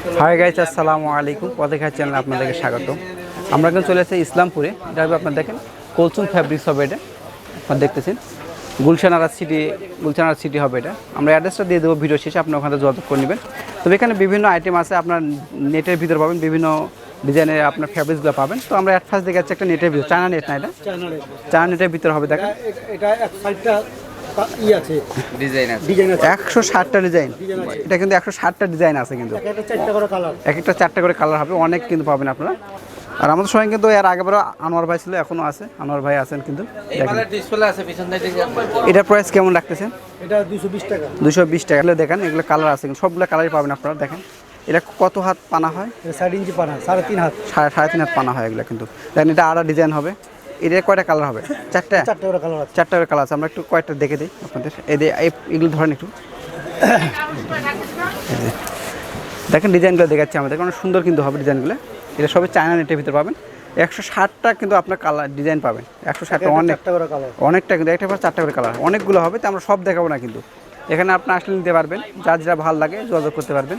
Hi guys আসসালামু আলাইকুম পথেখার চ্যানেলে আপনাদেরকে স্বাগত আমরা কিন্তু চলে এসেছি ইসলামপুরে। এটা হবে আপনার দেখেন কলসুম ফ্যাব্রিক্স হবে এটা। আপনার দেখতেছেন। গুলশান আরা সিটি গুলশান আরা সিটি হবে এটা। আমরা অ্যাড্রেসটা দিয়ে দেবো ভিডিও শেষে আপনি ওখানে যোগাযোগ করে নেবেন। তবে এখানে বিভিন্ন আইটেম আছে আপনার নেটের ভিতর পাবেন বিভিন্ন ডিজাইনের আপনার ফ্যাব্রিক্সগুলো পাবেন। তো আমরা অ্যাট ফার্স্ট দেখাচ্ছি একটা নেটের ভিতর চায়না নেট না এটা? চায়না নেটের ভিতর হবে দেখেন। এটা ই আছে। ডিজাইন আছে। ডিজাইন আছে। একশো ষাটটা ডিজাইন এটা কিন্তু একশো ষাটটা ডিজাইন আছে কিন্তু। এক একটা চারটা করে কালার এক একটা চারটা করে কালার হবে অনেক কিন্তু পাবেন আপনারা। আর আমাদের সঙ্গে কিন্তু এর আগেবারও আনোয়ার ভাই ছিল এখনও আছে। আনোয়ার ভাই আছেন কিন্তু। প্রাইস কেমন রাখতেছেন? এটা টাকা। এগুলো দেখেন এগুলো কালার আছে কিন্তু। সবগুলো কালারই পাবেন আপনারা দেখেন। এটা কত হাত পানা হয়? সাড়ে ইঞ্চি পানা সাড়ে তিন হাত। সাড়ে সাড়ে তিন হাত পানা হয় এগুলো কিন্তু। দেখেন এটা আড়া ডিজাইন হবে। এটা কয়টা কালার হবে? চারটা? চারটা করে কালার আছে। চারটা করে কালার আছে। আমরা একটু কয়েকটা দেখে দিই আপনাদের। এই যে এই- এগুলো ধরেন একটু। দেখেন ডিজাইনগুলো দেখাচ্ছি আমাদের। অনেক সুন্দর কিন্তু হবে ডিজাইনগুলো। এটা সবই চায়না নেটের ভিতরে পাবেন। একশো ষাটটা কিন্তু আপনার কালার ডিজাইন পাবেন। একশো ষাটটা অনেক কালার অনেকটা কিন্তু একটা পর চারটা করে কালার অনেকগুলো হবে তো আমরা সব দেখাবো না কিন্তু। এখানে আপনি আসলে নিতে পারবেন। যার যেটা ভালো লাগে যোগাযোগ করতে পারবেন।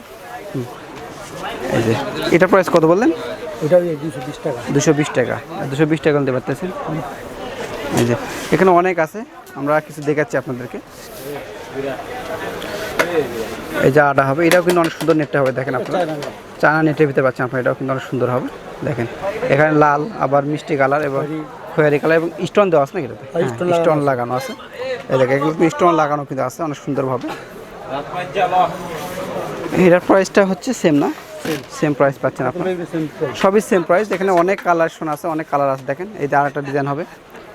এই যে এটা প্রাইস কত বললেন? দুশো বিশ টাকা। দুশো বিশ টাকা। দুশো বিশ টাকা নিতে পারতেছেন এই যে এখানে অনেক আছে। আমরা কিছু দেখাচ্ছি আপনাদেরকে। এই যে আটা হবে এটাও কিন্তু অনেক সুন্দর নেটটা হবে দেখেন আপনারা। চায়না না। চায়না নেটের ভিতরে পাচ্ছেন আপনারা এটাও কিন্তু অনেক সুন্দর হবে। দেখেন এখানে লাল আবার মিষ্টি কালার এবং খয়েরি। কালার এবং স্টোন দেওয়া আছে না এটাতে? হ্যাঁ, লাগানো স্টোন লাগানো আছে। এই দেখেন এগুলো কিন্তু স্টোন লাগানো কিন্তু আছে অনেক সুন্দরভাবে। এটার প্রাইসটা হচ্ছে সেম না। সেম প্রাইস পাচ্ছেন আপনারা। সবই সেম প্রাইস এখানে অনেক কালারশন আছে অনেক কালার আছে দেখেন। এই যে আরেকটা ডিজাইন হবে।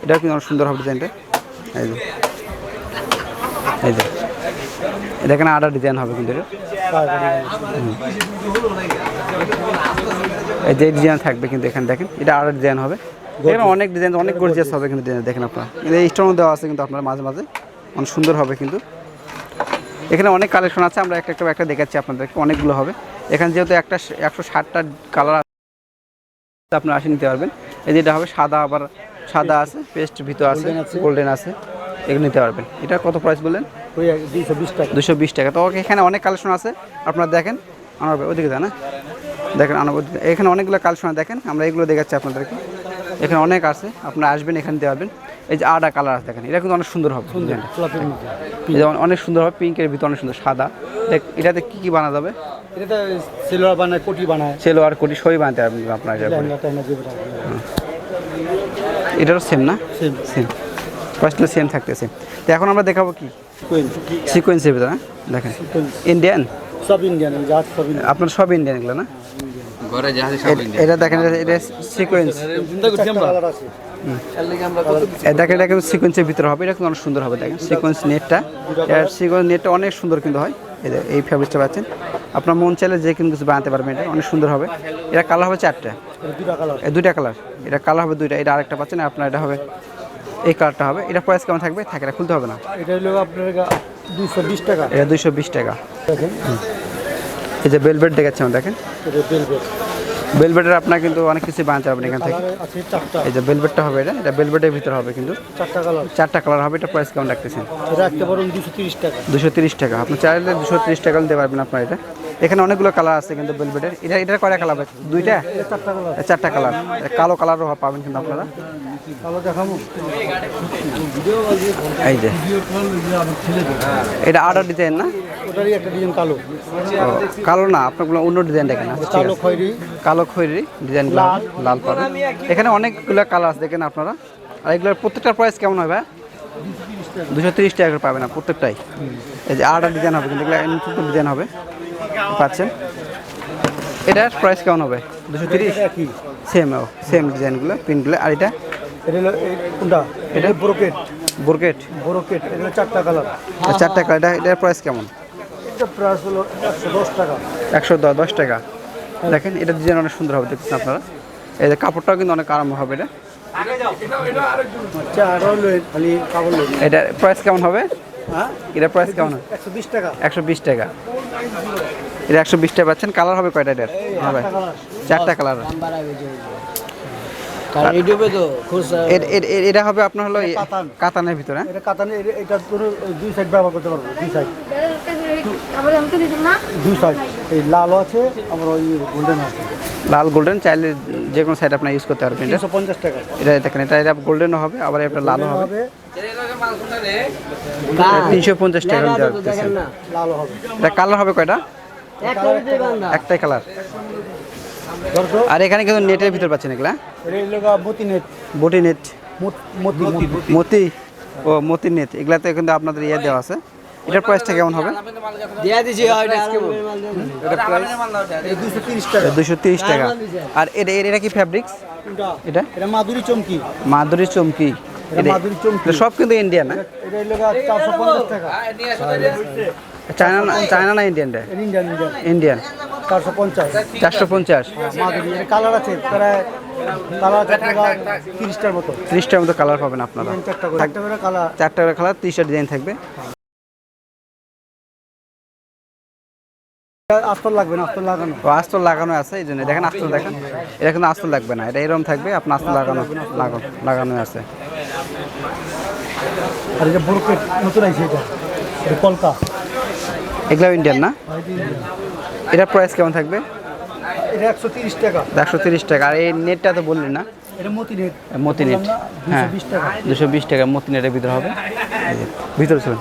এটাও কিন্তু অনেক সুন্দর হবে ডিজাইনটা এই যে। এই যে। এটা এখানে ডিজাইন হবে কিন্তু এই যে ডিজাইন থাকবে কিন্তু এখানে দেখেন। এটা আরেকটা ডিজাইন হবে। এখানে অনেক ডিজাইন অনেক গর্জিয়াস হবে কিন্তু দেখেন আপনারা। এই স্টোন দেওয়া আছে কিন্তু আপনার মাঝে মাঝে। অনেক সুন্দর হবে কিন্তু। এখানে অনেক কালেকশন আছে আমরা একটা একটা একটা দেখাচ্ছি আপনাদেরকে অনেকগুলো হবে। এখানে যেহেতু একটা একশো ষাটটা কালার আছে আপনারা আসে নিতে পারবেন। এই যেটা হবে সাদা আবার সাদা আছে পেস্ট ভিতর আছে গোল্ডেন আছে। এগুলো নিতে পারবেন। এটা কত প্রাইস বললেন? ওই দুশো বিশ টাকা। দুশো বিশ টাকা। তো এখানে অনেক কালেকশন আছে। আপনারা দেখেন আমার ওদিকে যান হ্যাঁ? দেখেন ওদিকে- এখানে অনেকগুলো কালেকশন দেখেন আমরা এগুলো দেখাচ্ছি আপনাদেরকে। এখানে অনেক আছে আপনারা আসবেন এখানে নিতে পারবেন। এই যে আডা কালার আছে দেখেন এটা কিন্তু অনেক সুন্দর হবে ডিজাইনটা। গোলাপের মধ্যে। এই যে অনেক সুন্দর হবে পিঙ্কের ভিতরে অনেক সুন্দর সাদা। দেখ এটাতে কী কী বানা যাবে? এটা সিলোয়ার বানায় কোটি বানায়। সেলো আর কোটি সই বানাতে আপনারা এটারও সেম না? সেম সেম ফার্স্টে সেম থাকতেছে। তো এখন আমরা দেখাবো কি? কোয়েন সিকোয়েন্সের ভিতরে হ্যাঁ? দেখেন। ইন্ডিয়ান সব ইন্ডিয়ান জাহাজ সব ইন্ডিয়ান আপনার সব ইন্ডিয়ান এগুলো না? এটা দেখেন এটা- সিকোয়েন্স দেখেন এটা কিন্তু সিকোয়েন্সের ভিতরে হবে এটা কিন্তু অনেক সুন্দর হবে দেখেন। সিকোয়েন্স নেটটা এর সিকোয়েন্স নেটটা অনেক সুন্দর কিন্তু হয়। এই যে এই ফ্যাব্রিকটা পাচ্ছেন। আপনার মন চাইলে যে কিন্তু কিছু বানাতে পারবেন এটা অনেক সুন্দর হবে। এটা কালার হবে চারটা। দুইটা কালার এটা কালার হবে দুইটা এটা আরেকটা পাচ্ছেন আপনার এটা হবে এই কালারটা হবে। এটা প্রাইস কেমন থাকবে? থাকে এটা খুলতে হবে না। এটা হলো আপনার দুশো বিশ টাকা। এটা দুইশো বিশ টাকা। দেখেন। এই যে বেলভেট দেখাচ্ছেন দেখেন। এটা বেলভেট বেলভেটের আপনার কিন্তু অনেক কিছু বানাতে পারবেন এখান থেকে। এই যে বেলভেটটা হবে এটা এটা বেলভেটের ভিতর হবে কিন্তু। চারটা কালার চারটা কালার হবে এটা প্রাইস কেমন রাখতেছেন? দুশো তিরিশ টাকা। দুশো তিরিশ টাকা। আপনি চাইলে দুশো তিরিশ টাকা নিতে পারবেন আপনার এটা। এখানে অনেকগুলো কালার আছে কিন্তু বেলভেটের এটা এটা কয়টা কালার দুইটা? চারটা কালার চারটা কালার কালো কালারও পাবেন কিন্তু আপনারা। এই যে। এটা আর্ডার ডিজাইন না? ওটারই একটা ডিজাইন কালো। কালো না আপনার অন্য ডিজাইন দেখেন কালো খয়েরি। কালো খয়েরি ডিজাইন লাল। লাল পাবেন এখানে অনেকগুলো কালার আছে দেখেন আপনারা। আর এগুলোর প্রত্যেকটার প্রাইস কেমন হবে দুশো তিরিশ টাকা পাবেন না প্রত্যেকটাই। এই যে আটটা ডিজাইন হবে কিন্তু এগুলো ডিজাইন হবে। পাচ্ছেন? এটার প্রাইস কেমন হবে? দুশো তিরিশ? সেম ও সেম ডিজাইনগুলো প্রিন্টগুলো আর এটা? কোনটা? এটা? ব্রোকেট। বোরকেট। ব্রোকেট এটা হলো চারটা কালার। চারটা কালার। এটা এটার প্রাইস কেমন? এটা প্রাইস হলো একশো দশ টাকা। একশো দশ টাকা। দেখেন এটা ডিজাইন অনেক সুন্দর হবে দেখছেন আপনারা? এই যে কাপড়টাও কিন্তু অনেক আরাম হবে এটা? আচ্ছা আরও লই খালি কাপড় লই এটা প্রাইস কেমন হবে? হ্যাঁ? এটা প্রাইস কেমন? হবে একশো বিশ টাকা। একশো বিশ টাকা। এটা একশো বিশ টাকা পাচ্ছেন। কালার হবে কয়টা এটার? হবে। কালার চারটা কালার আর ইউটিউবে তো খুচরা এটা হবে আপনার হলো কাতানের ভিতরে? এটা কাতানে এটা- এটা দুই সাইড ব্যবহার করতে পারব দুই সাইড দুই এই আছে ওই গোল্ডেন আছে। লাল গোল্ডেন চাইলে যে কোনো সাইড আপনার ইউজ করতে পারবেন। এটা তিনশো পঞ্চাশ টাকা। এটা দেখেন এটা এটা গোল্ডেনও হবে আবার এটা লালও হবে। তিনশো পঞ্চাশ টাকা এটা কালার হবে কয়টা? একটাই কালার। আর এখানে কিন্তু নেটের ভিতর পাচ্ছেন এগুলা? নেট। বটি নেট। মতি মতি মতি ও মতি নেট। এগুলাতে কিন্তু আপনাদের ইয়ে দেওয়া আছে। এটার প্রাইসটা কেমন হবে? দিয়া দিছি এটা দুশো তিরিশ টাকা। আর এটা এর- এটা কি ফ্যাব্রিক্স এটা? এটা মাধুরী চমকি। মাধুরী চমকি। এটা এটা- মাধুরী চমকি। সব কিন্তু ইন্ডিয়ান না? চায়না না চায়না না ইন্ডিয়ানটা ইন্ডিয়ান ইন্ডিয়ান ইন্ডিয়ান চারশো পঞ্চাশ। চারশো পঞ্চাশ। মাধুরী কালার আছে প্রায় কালার তিরিশটার মতো। ত্রিশটার মতো কালার পাবেন আপনারা। চারটা করে। কালার চারটা করে কালার ত্রিশটা ডিজাইন থাকবে। আস্তর লাগবে না আস্তর লাগানো। ও আস্তর লাগানো আছে এই জন্য দেখেন আস্তর দেখেন। এটা কিন্তু আস্তর লাগবে না এটা এরকম থাকবে আপনার আস্তর লাগানো লাগানো লাগানো আছে। আর এটা ব্রোকেট নতুন এটা এটা কলকা। এগুলো ইন্ডিয়ান না? এটার প্রাইস কেমন থাকবে? এটা একশো তিরিশ টাকা। একশো তিরিশ টাকা। আর এই নেটটা তো বললেন না? এটা মতি নেট হ্যাঁ। দুশো বিশ টাকা। মতি নেটের ভিতরে হবে। ভিতরে ছিলেন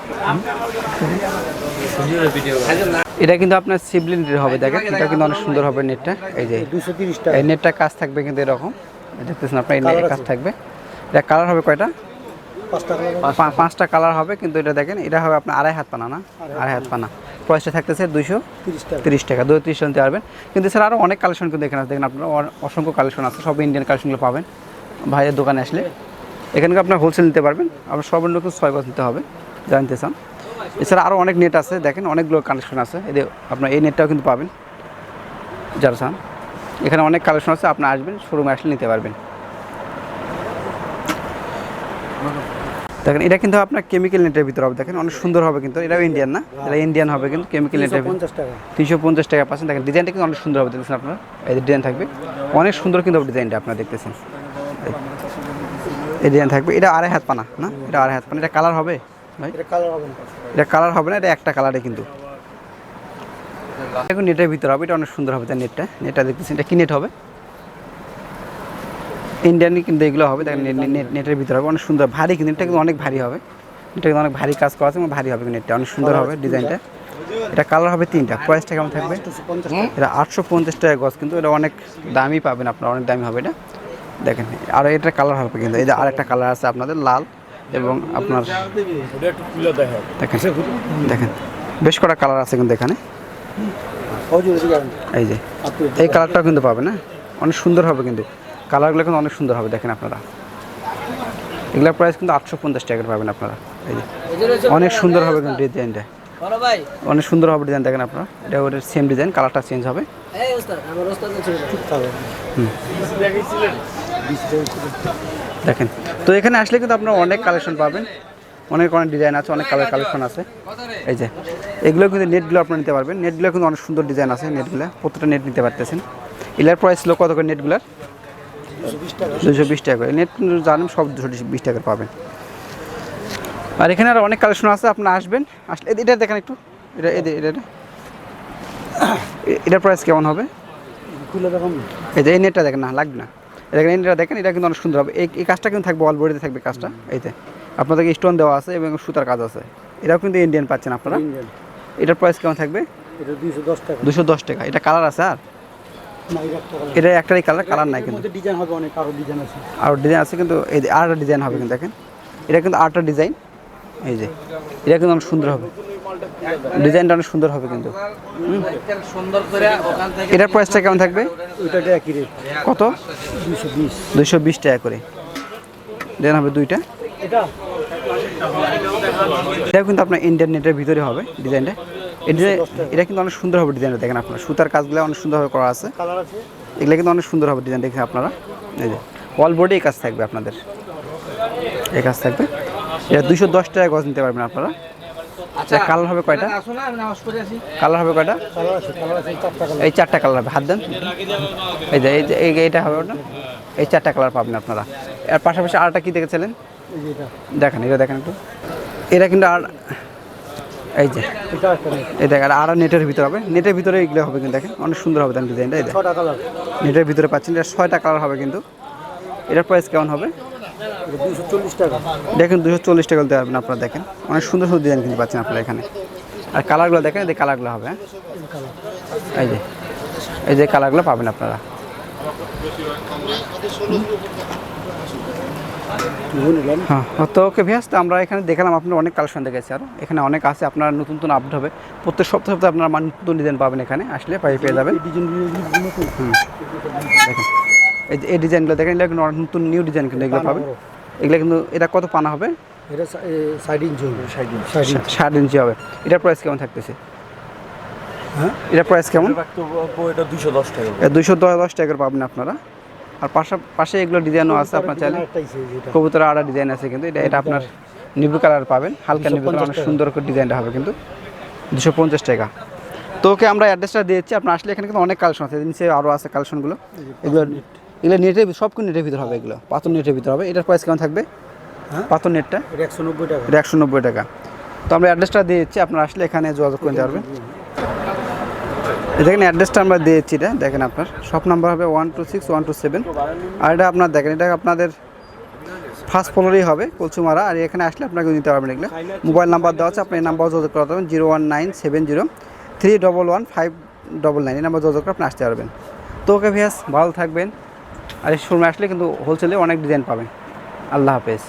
এটা কিন্তু আপনার সিবলি নেটের হবে দেখেন। এটা কিন্তু অনেক সুন্দর হবে নেটটা এই যে দুশো তিরিশ টাকা। এই নেটটা কাজ থাকবে কিন্তু এরকম। দেখতেছেন আপনার এই নেটের কাজ থাকবে। এটা কালার হবে কয়টা? পাঁচটা কালার হবে কিন্তু এটা দেখেন এটা হবে আপনার আড়াই হাত পানা না? আড়াই হাত পানা। প্রাইসটা থাকতেছে দুইশো তিরিশ টাকা। তিরিশ টাকা দুই তিরিশ নিতে পারবেন। কিন্তু স্যার আরও অনেক কালেকশন কিন্তু এখানে আছে। দেখেন আপনার অসংখ্য কালেকশন আছে সব ইন্ডিয়ান কালেকশনগুলো পাবেন ভাইয়ের দোকানে আসলে। এখানকে আপনার হোলসেল নিতে পারবেন আপনার সর্বনিম্ন কিন্তু ছয় গজ নিতে হবে জানতে চান। এছাড়া আরও অনেক নেট আছে দেখেন অনেকগুলো কালেকশন আছে। এদের আপনার এই নেটটাও কিন্তু পাবেন যারা চান। এখানে অনেক কালেকশন আছে আপনি আসবেন শোরুমে আসলে নিতে পারবেন। দেখেন এটা কিন্তু আপনার কেমিক্যাল নেটের ভিতরে হবে। দেখেন অনেক সুন্দর হবে কিন্তু। এটাও ইন্ডিয়ান না? এটা ইন্ডিয়ান হবে কিন্তু কেমিক্যাল নেটের তিনশো পঞ্চাশ টাকা। পাচ্ছেন। দেখেন ডিজাইনটা কিন্তু অনেক সুন্দর হবে দেখতেছেন আপনার। এই ডিজাইন থাকবে। অনেক সুন্দর কিন্তু ডিজাইনটা আপনার দেখতেছেন। এই- এই ডিজাইন থাকবে। এটা আড়াই হাত পানা না? এটা আড়াই হাত পানা। এটা কালার হবে ভাই? এটা কালার হবে না। এটা কালার হবে না এটা একটা কালারে কিন্তু। এখন নেটের ভিতরে হবে। এটা অনেক সুন্দর হবে তার নেটটা নেটটা দেখতেছেন। এটা কি নেট হবে? ইন্ডিয়ানই কিন্তু এগুলো হবে দেখেন নেট- নেট নেটের ভিতরে হবে অনেক সুন্দর ভারী কিন্তু এটা কিন্তু অনেক ভারী হবে। এটা কিন্তু অনেক ভারী কাজ করা আছে এবং ভারী হবে নেটটা অনেক সুন্দর হবে ডিজাইনটা এটা কালার হবে তিনটা প্রাইসটা কেমন থাকবে? এটা আটশো পঞ্চাশ টাকা গজ কিন্তু এটা অনেক দামি পাবেন আপনারা অনেক দামি হবে এটা। দেখেন আর এটা কালার হবে কিন্তু এই যে আরেকটা কালার আছে আপনাদের লাল এবং আপনার দেখেন দেখেন বেশ কটা কালার আছে কিন্তু এখানে। এই যে এই কালারটাও কিন্তু পাবে না অনেক সুন্দর হবে কিন্তু। কালারগুলো কিন্তু অনেক সুন্দর হবে দেখেন আপনারা। এগুলোর প্রাইস কিন্তু আটশো পঞ্চাশ টাকার পাবেন আপনারা। এই যে অনেক সুন্দর হবে কিন্তু ডিজাইনটা। অনেক সুন্দর হবে ডিজাইন দেখেন আপনারা। এটা ওটার সেম ডিজাইন কালারটা চেঞ্জ হবে। দেখেন তো এখানে আসলে কিন্তু আপনারা অনেক কালেকশন পাবেন। অনেক অনেক ডিজাইন আছে অনেক কালার কালেকশন আছে। এই যে এগুলো কিন্তু নেটগুলো আপনারা নিতে পারবেন। নেটগুলো কিন্তু অনেক সুন্দর ডিজাইন আছে নেটগুলো। প্রত্যেকটা নেট নিতে পারতেছেন। এগুলোর প্রাইস ছিল কত করে নেটগুলার? দুশো বিশ টাকা। করে। নেট জানেন সব দুশো বিশ টাকা পাবেন। আর এখানে আর অনেক কালেকশন আছে আপনারা আসবেন। আসলে এটা দেখেন একটু। এটা এটা এটা এটা। এটার প্রাইস কেমন হবে? এই যে এই নেটটা দেখেন না লাগবে না। দেখেন এই নেটটা দেখেন এটা কিন্তু অনেক সুন্দর হবে। এই এই কাজটা কিন্তু থাকবে অল বডিতে থাকবে কাজটা। এইতে আপনাদেরকে স্টোন দেওয়া আছে এবং সুতার কাজ আছে। এটাও কিন্তু ইন্ডিয়ান পাচ্ছেন আপনারা। এটার প্রাইস কেমন থাকবে? দুইশো দশ টাকা। দুশো দশ টাকা। এটা কালার আছে আর? এটা একটাই কালার কালার নাই কিন্তু। ডিজাইন হবে অনেক আরও ডিজাইন আছে। আর ডিজাইন আছে কিন্তু এই যে আরেকটা ডিজাইন হবে কিন্তু দেখেন। এটা কিন্তু আরেকটা ডিজাইন এই যে এটা কিন্তু অনেক সুন্দর হবে। ডিজাইনটা অনেক সুন্দর হবে কিন্তু। সুন্দর করে ওখান থেকে এটার প্রাইসটা কেমন থাকবে কত? দুইশো বিশ। টাকা করে। ডিজাইন হবে দুইটা। এটা? এটা কিন্তু আপনার ইন্ডিয়ান নেটের ভিতরে হবে ডিজাইনটা এটা এটা কিন্তু অনেক সুন্দর হবে ডিজাইনটা দেখেন আপনার। সুতার কাজগুলো অনেক সুন্দরভাবে করা আছে। কালার আছে? এগুলো কিন্তু অনেক সুন্দর হবে ডিজাইন দেখেন আপনারা। এই যে অল বডি এই কাজ থাকবে আপনাদের। এই কাজ থাকবে। এটা দুশো দশ টাকা গজ নিতে পারবেন আপনারা। আচ্ছা কালার হবে কয়টা? কালার হবে কয়টা? কালার আছে কালার আছে চারটা কালার এই চারটা কালার হবে। হাত দেন। এই যে এই যে এইটা হবে ওটা। এই চারটা কালার পাবেন আপনারা। এর পাশাপাশি আরটা কি দেখেছিলেন? এই যে এটা। দেখেন এটা দেখেন একটু। এটা কিন্তু আর এই যে এই আর নেটের ভিতরে হবে। নেটের ভিতরে এগুলো হবে কিন্তু দেখেন অনেক সুন্দর হবে দেখেন ডিজাইনটা এই দেখেন নেটের ভিতরে পাচ্ছেন এটা ছয়টা কালার হবে কিন্তু। এটার প্রাইস কেমন হবে? দেখেন দুশো চল্লিশ টাকা দিতে পারবেন আপনারা দেখেন। অনেক সুন্দর সুন্দর ডিজাইন কিন্তু পাচ্ছেন আপনারা এখানে। আর কালারগুলো দেখেন এই যে কালারগুলো হবে হ্যাঁ? এই যে এই যে কালারগুলো পাবেন আপনারা। হ্যাঁ তো ওকে ভিয়াস তো আমরা এখানে দেখলাম আপনার অনেক কালেকশন দেখেছি আরও এখানে অনেক আছে আপনার নতুন নতুন আপডেট হবে। প্রত্যেক সপ্তাহে সপ্তাহে আপনার মান- নতুন ডিজাইন পাবেন এখানে আসলে পাই পেয়ে যাবেন। এই দেখেন। এই যে এই ডিজাইনগুলো দেখেন এগুলো কিন্তু অনেক নতুন নিউ ডিজাইন কিন্তু এগুলো পাবেন। এগুলো কিন্তু এটা কত পানা হবে? এটা সাইড ইঞ্চ হবে। ষাট ইঞ্চি হবে। এটার প্রাইস কেমন থাকতেছে? হ্যাঁ? এটার প্রাইস কেমন? এটা দুশো দশ টাকা দুশো দশ দশ টাকার পাবেন আপনারা। আর পাশা পাশে এগুলো ডিজাইনও আছে আপনার চাইলে কবুতর আড়া ডিজাইন আছে কিন্তু এটা এটা আপনার নিবু কালার পাবেন। হালকা নিবু কালার অনেক সুন্দর করে ডিজাইনটা হবে কিন্তু। দুশো পঞ্চাশ টাকা। তো ওকে আমরা অ্যাড্রেসটা দিয়েছি। আপনার আসলে এখানে কিন্তু অনেক কালেকশন আছে। নিচে আরও আছে কালেকশনগুলো এগুলো এগুলো নেটের সব কিছু নেটের ভিতরে হবে এগুলো। পাথর নেটের ভিতরে হবে। এটার প্রাইস কেমন থাকবে? হ্যাঁ? পাথর নেটটা একশো নব্বই টাকা। একশো নব্বই টাকা। তো আমরা অ্যাড্রেসটা দিয়েছি। আপনারা আসলে এখানে যোগাযোগ করে পারবেন। এই দেখেন অ্যাড্রেসটা আমরা দিয়েছি এটা দেখেন আপনার। সব নাম্বার হবে one two six one two seven আর এটা আপনার দেখেন, এটা আপনাদের ফার্স্ট ফ্লোরেই হবে কলচুমারা আর এখানে আসলে আপনাকে নিতে পারবেন এগুলো মোবাইল নাম্বার দেওয়া আছে, আপনি এই নাম্বার যোগাযোগ করতে পারবেন zero one nine seven zero three double one five double nine এই নাম্বার যোগাযোগ করে আপনি আসতে পারবেন। তো ওকে ভিয়াস ভালো থাকবেন। আর এই শোরুমে আসলে কিন্তু হোলসেলে অনেক ডিজাইন পাবেন। আল্লাহ হাফেজ।